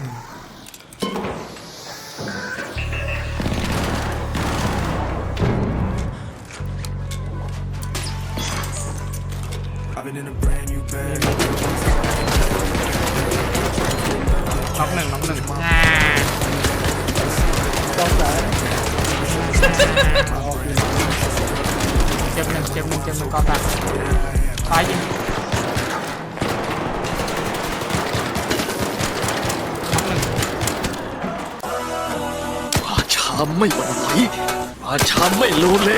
น็อกหนึ่งน็อกหนึ่งอ่าต้องสายเจ็บหนึ่งเจ็บหนึ่งเจ็บหนึ่งก็ตายตายยิงาชาไม่หวั่นไหวราชาไม่โลเล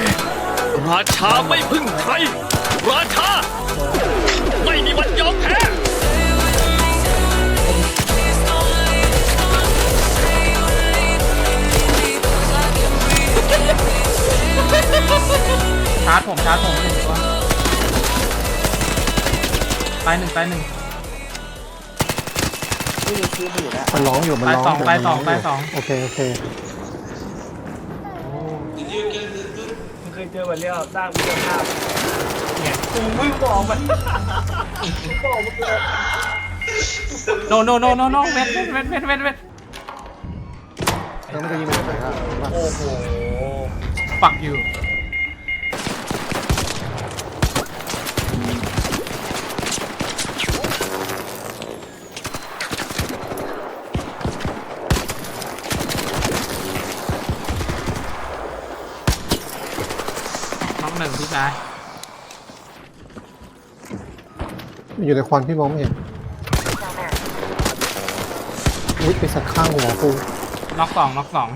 ราชาไม่พึ่งใคร ราชา ไม่มีวันยอมแพ้ชาร์จผมชาร์จผมหนึ่งตัวตายหนึ่งตายหนึ่งที่มีคิวอยู่แล้วมันร้องอยู่มันร้องไปสองยู่ไปสองมันร้ยู่ไปสองโอเคโอเค มึง เคยเจอแบบเนี้ยสร้างมิตรภาพเนี่ยกูวิ่งบอกมันบอกมันเลยโนโนโนโนโนเวทเวทเวทเวทเวทเวทแล้วมันจะยิงไปไหนครับโอ้โห ปักอยู่ อกหนึ่งพี่ชายอยู่ในควันพี่มองไม่เห็นอุ้ยไปสักข้างหัวกู น็อกสองน็อกสอง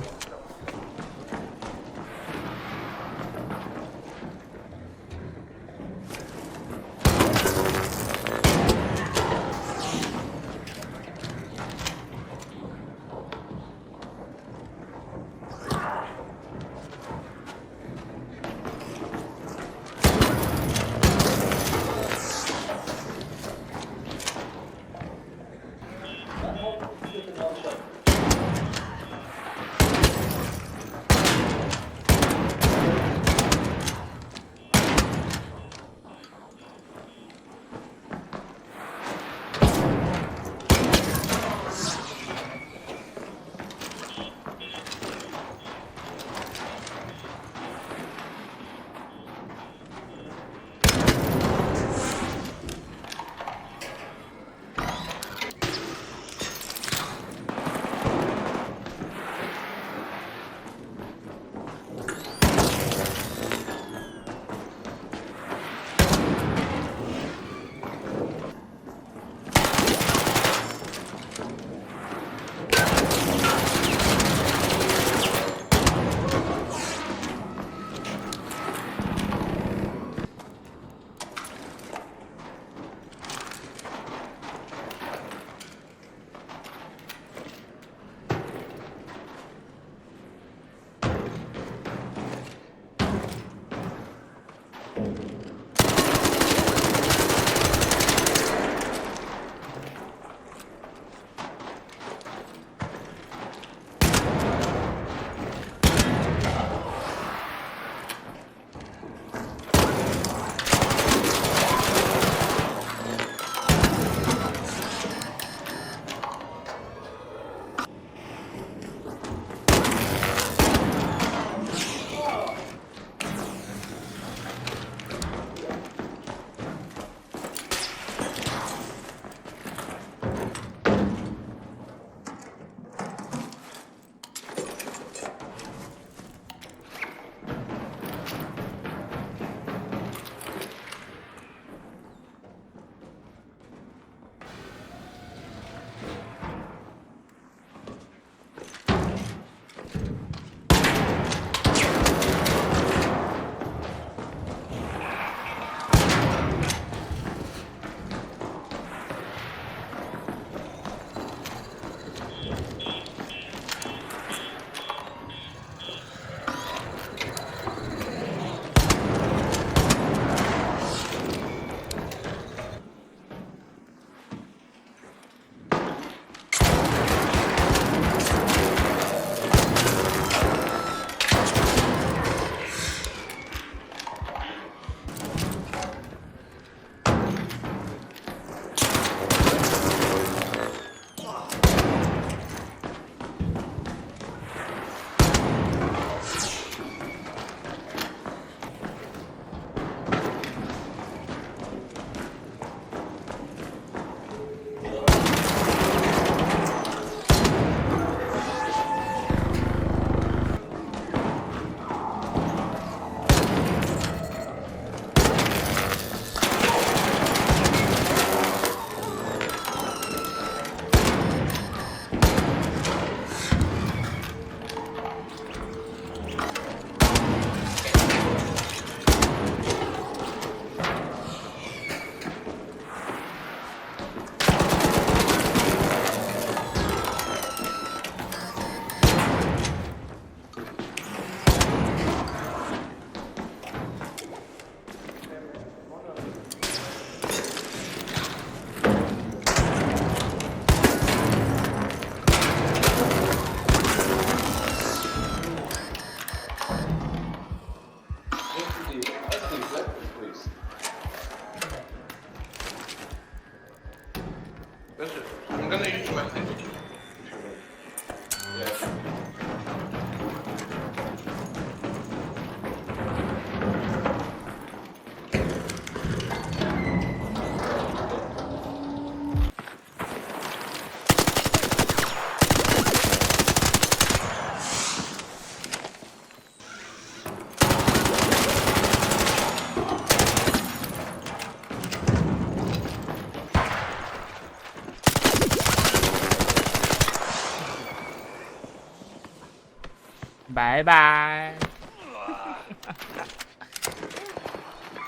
ายบาย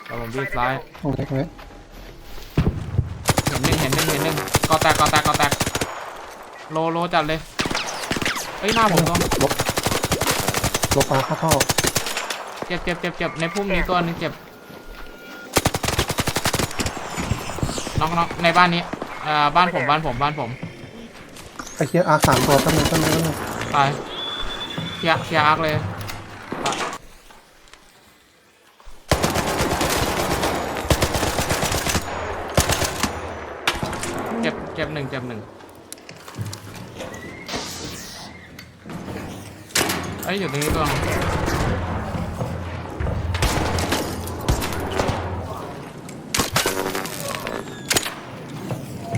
เราผมรีบซ้ายตรงไหนตรงไหนเห็นหนึ่งเห็นหนึ่งเห็นหนึ่งกอแตกกอแตกกอแตกโลโลจัดเลยเฮ้ยหน้าผมตัวลบลบปลาเข้าท่อเจ็บเจ็บเจ็บเจ็บในพุ่มนี้ตัวหนึงเจ็บน้องน้องในบ้านนี้อ่าบ้านผมบ้านผมบ้านผมไอเคียอาร์สามตัวตั้งนึงตั้งนึงตั้งนึงตาย เคลียร์เคลียร์อาร์คเลยเจ็บเจ็บหนึ่งเจ็บหนึ่งเอ้ยอยู่ตรงนี้ตัวนึง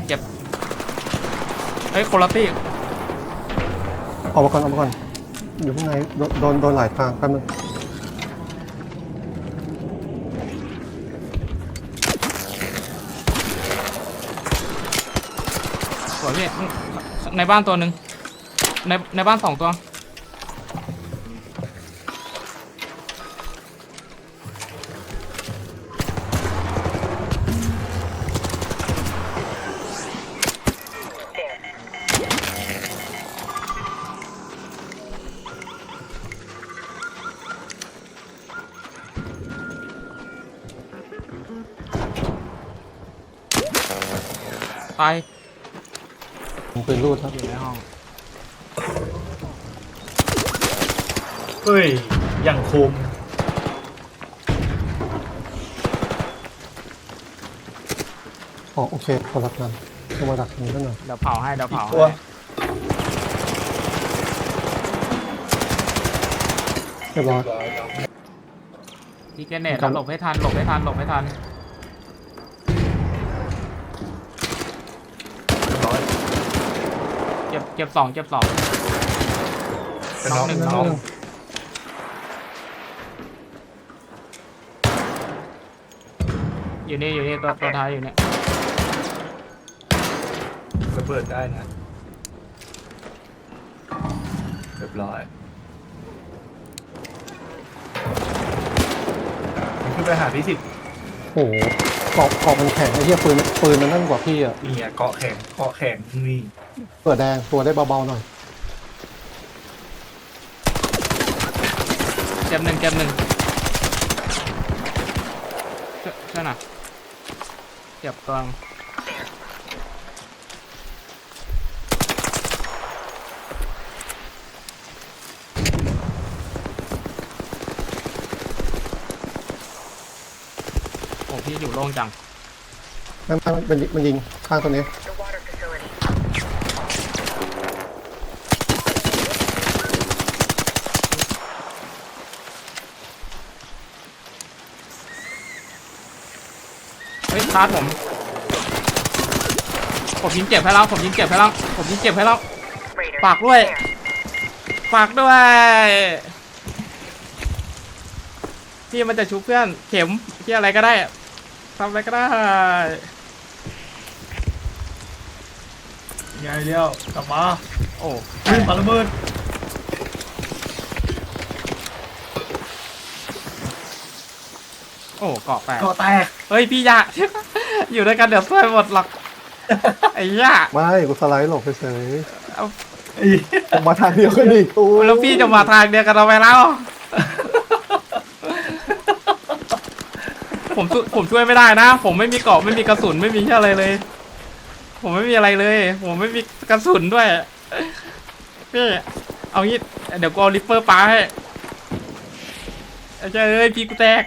เจ็บเฮ้ยโคลาตี้ออกมาก่อนออกมาก่อน อยู่ข้างในโดนโดนโดนหลายทางแป๊บนึงสวยพี่ในบ้านตัวหนึ่งในในบ้านสองตัว ปืนรูดครับอยู่ในห้อง เฮ้ย อย่างคมอ๋อโอเคพอรับงานต้องมาดักตรงนี้ตั้งหน่อยเดี๋ยวเผาให้เดี๋ยวเผาตัวให้เรียบร้อยดีเกเนตหลบให้ทันหลบให้ทันหลบให้ทัน ร้อย เจ็บเจ็บสองเจ็บสองเป็นน้องน้องหนึ่งน้องอยู่นี่อยู่นี่ตัวตัวท้ายอยู่เนี่ยระเบิดได้นะเรียบร้อยมันขึ้นไปหาพี่สิบโอ้โห เกาะเกาะมันแข็งไอ้เหี้ยปืนปืนมันนั่นกว่าพี่อะนี่อะเกาะแข็งเกาะแข็งนี่เปิดแดงตัวได้เบาๆหน่อยเจ็บหนึ่งเจ็บหนึ่งช่วยช่วยหน่อยเจ็บตัวนึงโอ้พี่อยู่โล่งจังไม่ไม่มันยิงมันยิงข้างตัวนี้เฮ้ยคาร์ดผมผมยิงเจ็บให้แล้วผมยิงเจ็บให้แล้วผมยิงเจ็บให้แล้วฝากด้วยฝากด้วยพี่มันจะชุบเพื่อนเข็มที่อะไรก็ได้ ทำอะไรก็ได้ไงเดียวกลับมาโอ้วิ่งปาระเบิดโอ้เกาะแตกเกาะแตกเฮ้ยพี่ยาอยู่ด้วยกันเดี๋ยวซวยหมดหรอกไอ้ย่าไม่กูสไลด์หลบเฉยเอาไอ้ๆผมมาทางเดียวกันอีกตูแล้วพี่จะมาทางเดียวกันเอาไปแล้ว ผมผมช่วยไม่ได้นะ ผมไม่มีเกาะไม่มีกระสุนไม่มีอะไรเลย ผมไม่มีอะไรเลย ผมไม่มีกระสุนด้วยพี่เอางี้เดี๋ยวกูเอาลิปเปอร์ปลาให้เจ้เอ้ยพี่กูแตก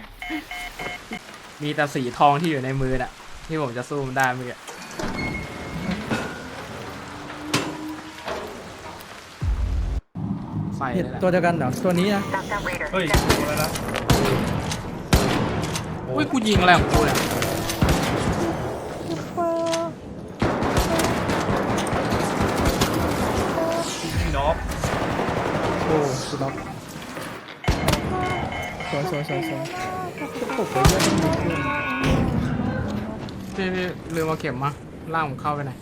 มีแต่สีทองที่อยู่ในมือน่ะ ที่ผมจะสู้มันได้เมื่อกี้ใส่ตัวเดียวกันเหรอตัวนี้นะ เฮ้ยโดนแล้วนะ อุ้ยกูยิงอะไรของกูเนี่ยพี่น็อกโอ้สุดล็อกสวยสวยสวยสวยตกไปเยอะต้องมีเพื่อนพี่พี่ลืมมาเข็มมาล่างผมเข้าไปไหน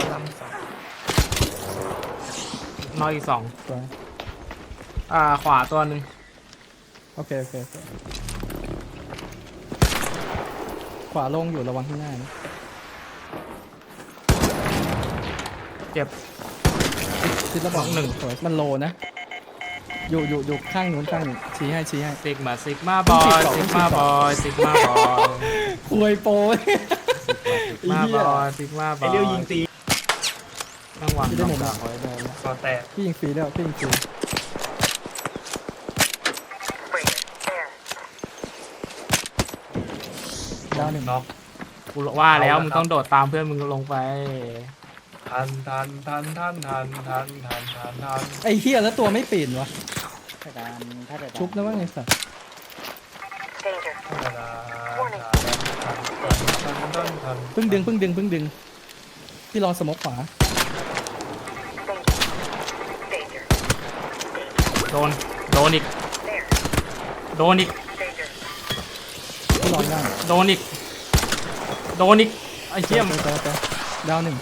อย ทำสอง น้อยอีกสองสวยอ่า ขวาตัวหนึ่งโอเคโอเคโอเคขวาลงอยู่ระวังข้างหน้านะเจ็บทิศระบอกหนึ่ง สวยมันโลนะ อยู่อยู่อยู่ข้างนู้นข้างนู้นชี้ให้ชี้ให้ซิกมาซิกมาบอยซิกมาบอยซิกมาบอยอวยโปรมาบอยซิกมาบไออยเลี้ยวยิงตีนั่ง วางที่ได้หมดดัอะกไว้เลยนะก่อแตกพี่ยิงฟรีแล้วพี่ยิงฟรีดาวหนึ่งน็อกกูว่าแล้วมึงต้องโดดตามเพื่อนมึงลงไปทันทันทันทันทันทันทันทันทันไอ้เฮียแล้วตัวไม่ปีนวะชุบนะว่าไงสัตว์ Danger. ทันทันทันทันทันเพิ่งดึงพิ่งดึงพิ่งดึงพี่รอสมกขวา Danger. Danger. โดน โดนอีก There. โดนอีก Danger. พี่รอหน้าโดนอีก โดนอีก ไอ้เชี่ยมเจอเจอเจอดาวหนึ่ง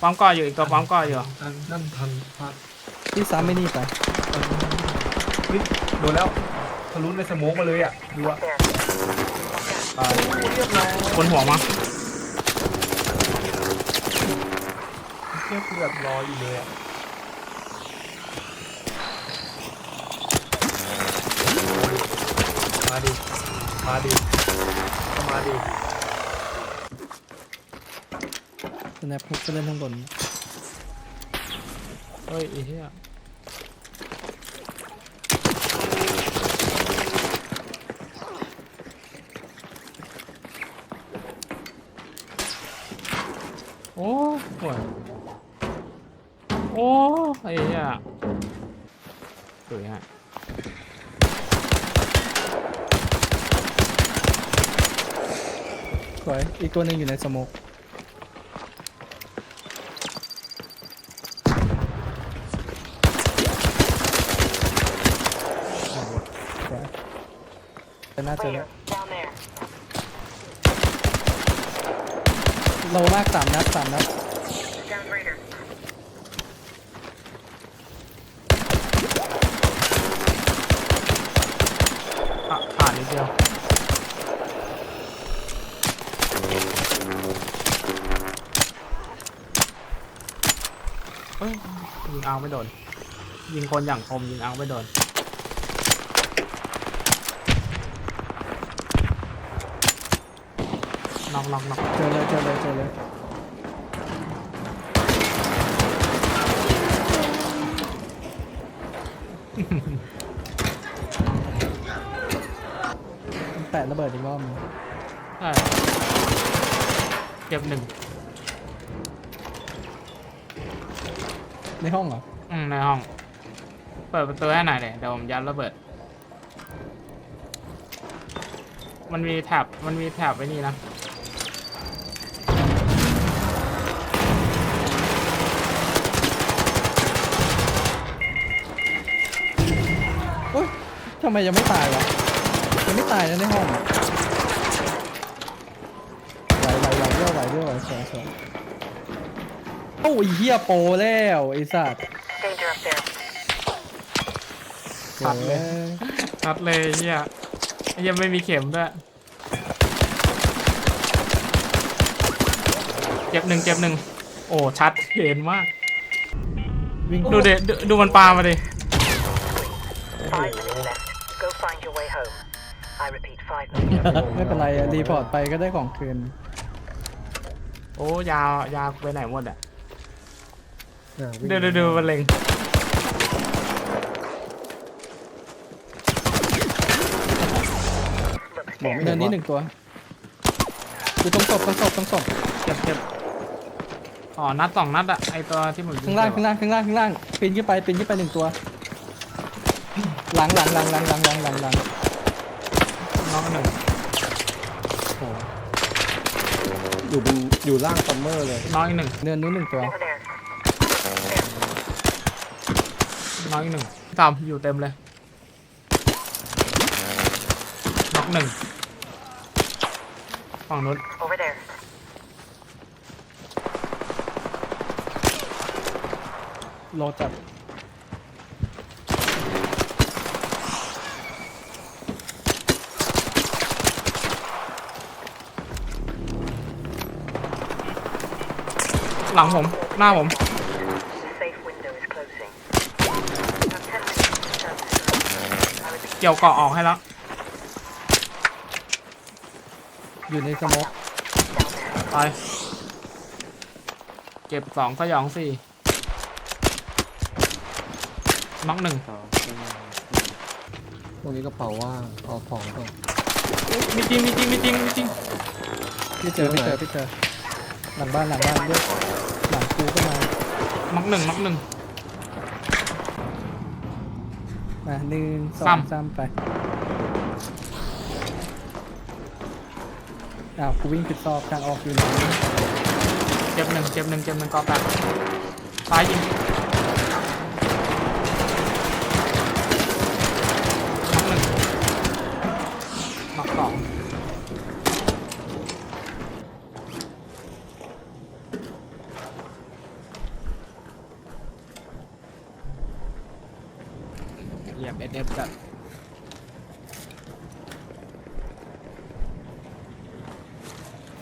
ปั๊มก่ออยู่อีกตัวปั๊มก่ออยู่ทันทันทันทันพี่ซ้ำไม่นี่ไปเฮ้ยโดนแล้วทะลุในสโมกมาเลยอะดูอะ There. เอ่อบนหัวมั้งเทียบแบบรออยู่เลยอะมาดิ มาดิก็มาดิสแนปพุกจะเล่นข้างบนเฮ้ยไอ้เหี้ยโอ้ห่วยโอ้ไอ้เหี้ยสวยฮะ สวย อีกตัวหนึ่งอยู่ในสโมกสวยแต่น่าจะ Raider. Down there. โลมากสามนัดสามนัด Down Raider. อ่าดนิดเดียว เฮ้ยยิงเอาไม่โดน ยิงคนอย่างคมยิงเอาไม่โดนน็อกน็อกน็อกเจอเลยเจอเลยเจอเลยแปะระเบิดอีกรอบหนึงใช่เก็บหนึ่ง ในห้องเหรอ อืมในห้อง เปิดประตูให้หน่อยเลยเดี๋ยวผมยัดระเบิด มันมีแท็บมันมีแท็บไว้นี่นะ โอ๊ยทำไมยังไม่ตายวะ ยังไม่ตายนะในห้องอะไหวไหวไหวเรื่อยไหวเรื่อยไหวสวยสวย โอ้ยเฮียโปรแล้วไอ้สัตว์ Danger up there. ชัดเลยชัดเลยเฮียไอ้เฮียไม่มีเข็มด้วยเจ็บหนึ่งเจ็บหนึ่งโอ้ชัดเห็นมากวิ่งดูเดดูดูมันปามาดิ Five minutes left. Go find your way home. I repeat, five minutes. ไม่เป็นไรอะรีพอร์ตไปก็ได้ของคืน โอ้ยาวยาวไปไหนหมดอะ อ่าวิ่งดูดูดูมันเล็งมองไม่เนิเห็นนนี้ว่าหนึ่งตัวอยู่ตรงศพตรงศพตรงศพเจ็บเจ็บอ๋อนัดสองนัดอะไอตัวที่ผมยิข้างล่างเจ็ข้าบงล่างข้างล่างข้างล่างปีนขึ้นไปปีนขึ้นไปหนึ่งตัว หลังหลังหลังหลังหลังหลังหลังหลังอะน้องหนึ่งโอ้อยู่บนอยู่ล่างซัมเมอร์เลย น้องอีกหนึ่งเนินนู้นหนึ่งตัว Over there. น้องอีกหนึ่งตามอยู่เต็มเลยน็อกหนึ่งฝั่งนู้น Over there. โลจัดหลังผม หน้าผม The safe window is closing. Have 10 minutes to return to the I repeat, เกี่ยวเกาะออกให้แล้ว อยู่ในสโมกไป เก็บสองสยองสี่น็อกหนึ่งตรงนี้กระเป๋าว่างเอาของก่อนมีจริงมีจริงมีจริงมีจริงพี่เจอพี่เจอพี่เจอหลังบ้านหลังบ้านด้วยหลังกูก็มาน็อกหนึ่งน็อกหนึ่ง มาหนึ่งสอซ้งสามไปอ้าวกูวิ่งผิดซอกทางออกอยู่ไหนเจ็บหนึ่งเจ็บหนึ่งเจ็บหนึ่งกอแปดซ้ายยิงน็อกหนึ่งน็อกสองเหยียบเอเดฟจัด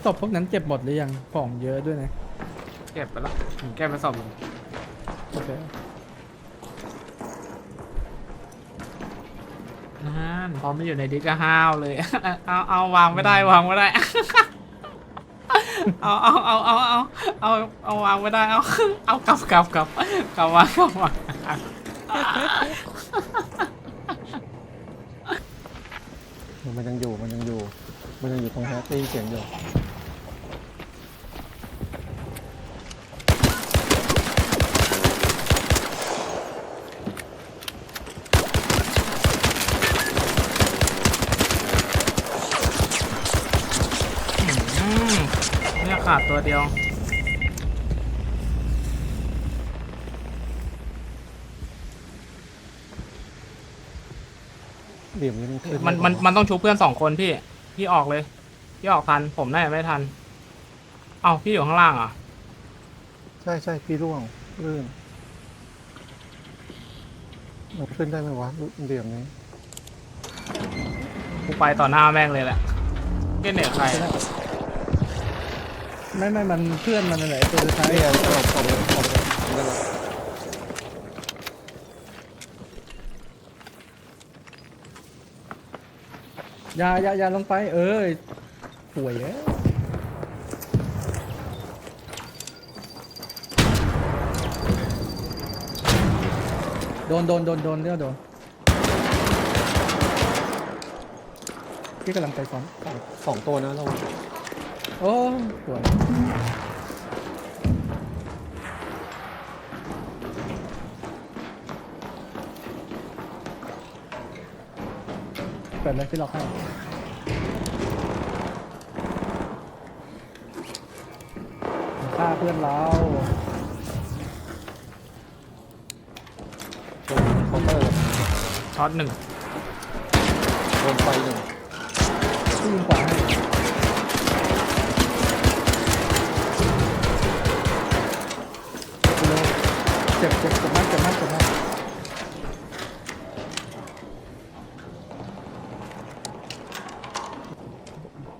ศพพวก นั้นเจ็บหมดหรือยังของเยอะด้วยนะเก็บไปละผมแก้ไปสอบหนึ่งโอเคนั่นพอไม่อยู่ในดิสก็ห้าวเลย เอาเอาวางไม่ได้วางไม่ได้ เอาเอาเอาเอาเอาเอาเอาวางไม่ได้เอาเอากลับกลับกลับกลับมากลับมามันยังอยู่มันยังอยู่ มันยังอยู่ตรงแฮปปี้เสียงอยู่ อืมเนี่ยขาด ตัวเดียวเหลี่ยมนี้มันขึ้นมันมันมันต้องชูเพื่อนสองคนพี่ พี่ออกเลย พี่ออกทัน ผมน่าจะไม่ทัน เอ้าพี่อยู่ข้างล่างเหรอะ ใช่ใช่พี่ร่วงลื่นมันขึ้นได้ไหมวะเหลี่ยมนี้กูไปต่อหน้าแม่งเลยแหละเกนเน็ตใครไม่ไม่มันเพื่อนมันนั่นแหละไอ้ตัวสุดท้ายนี่ไงออกออกเลยออกเลยได้แล้วอยาอยาอยาลงไปเอ้ยป่วยเอ้ยโดนโดนโดนโดนเรียกโดนพี่กำลังไปฟ้อนสองตัวนะเรา โอ้ป่วยเปิดเลยพี่ล็อกให้ฆ่าเพื่อนเราตรงเคาน์เตอร์ช็อตหนึ่งโดนไฟหนึ่ง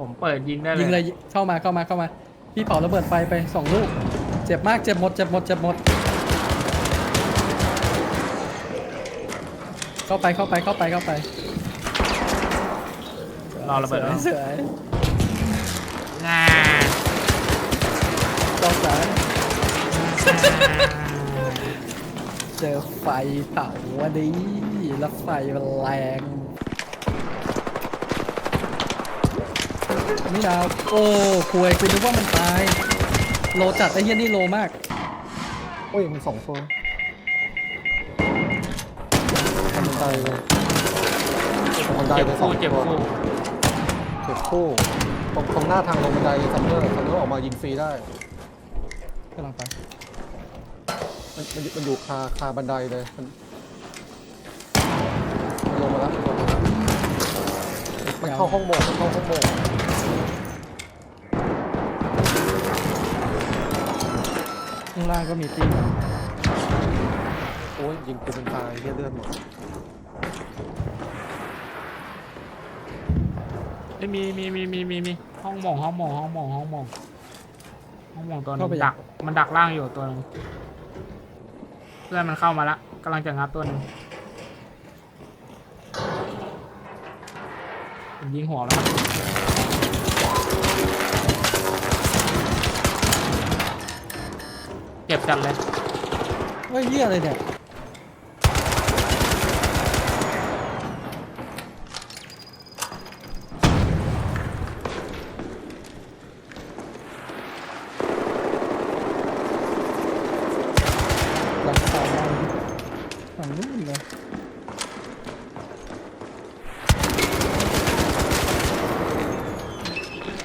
ผมเปิดยิงได้เลยิยงเลยเข้ามาเข้ามาเข้ามา พี่เผาระเบิดไฟไปสองลูก เจ็บมากเจ็บหมดเจ็บหมดเจ็บหมด เข้าไปเข้าไปเข้าไปเข้าไปรอระเบิดแล้วเสือน่าต่อสายเจอไฟเผาวันนี้แล้วไฟมันแรง ไม่ดาว โอ้คุยคุณนึกว่ามันตาย โลจัดไอ้เหี้ยนี่โลมาก โอ้ยมันสองตัวทำบันไดเลยทำบันไดเจ็บเลยสอคู่งเจ็บตัวคู่เจ็บคู่ตรงตรงหน้าทางลงบันไดซัมเมอร์ซัมเมอร์ออกมายิงฟรีได้ กำลังไป มันมันมันอยู่คาคาบันไดเลย มันมันลงมาแล้วมันลงมาแล้วมันเข้าห้องโหมดมันเข้าห้องโหมด ข้างล่างก็มีตีนโอ้ยยิงกูเป็นตายเหี้ยเลือดหมดเอ้ยมีมีมีมีมีมีห้องหมองห้องหมองห้องหมองห้องหมองห้องหมองตัวหนึงดักมันดักล่างอยู่ตัวหนึงเพื่อนมันเข้ามาละกำลังจะงับตัวหนึงผมยิงหัวแล้วเจ็บจัดเลยเฮ้ยเหี้ยอะไรเนี่ยหลังเสาเราฝั่งนู้นเลย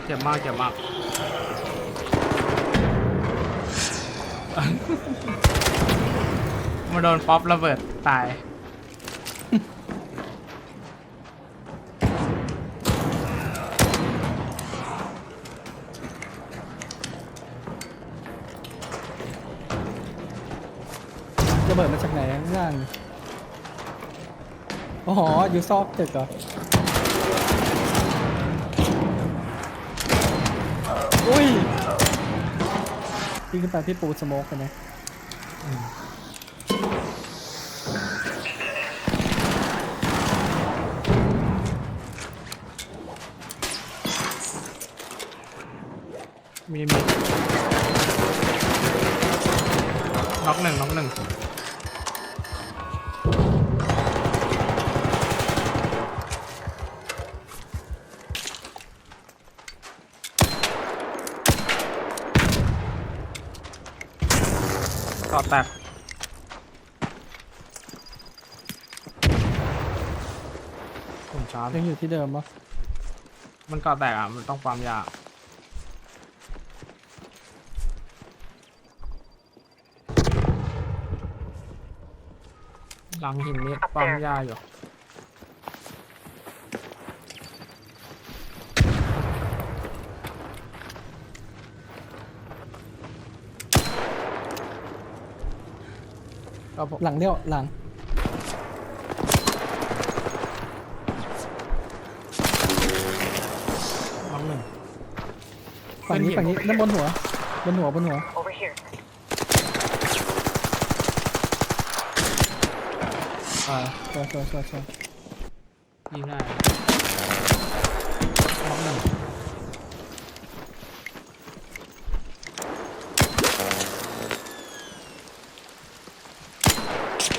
เจ็บมากเจ็บมาก มาโดนป๊อประเบิดตาย ระเบิดมาจากไหนข้างล่างนี่อ๋ออยู่ซอกตึกเหรออุ้ยพี่ขึ้นไปพี่ปูสโมกกันนะ ชาร์จยังอยู่ที่เดิมปะมันก่อแตกอะ มันต้องความยาหลังหินนี้ความยาอยู่ครับผมหลังเนี่ยหลัง น้องหนึ่ง ฝั่งนี้เป็นหินฝั่งนี้นั่นบนหัว บนหัวบนหัว Over here. อ่าใช่ใช่ใช่ใช่ยิงได้น้องหนึ่ง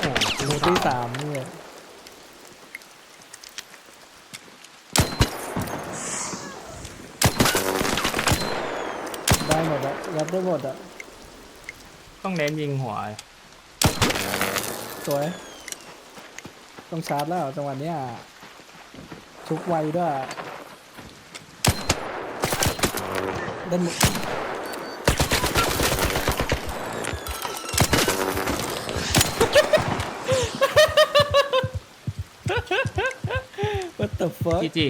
โอ้โลที่สามนี่ได้หมดอะรับ ได้หมดอะต้องเน้นยิงหัว สวย ต้องชาร์จแล้วจังหวะเนี้ยชุกไวด้วยด้าน What the fuck จีจี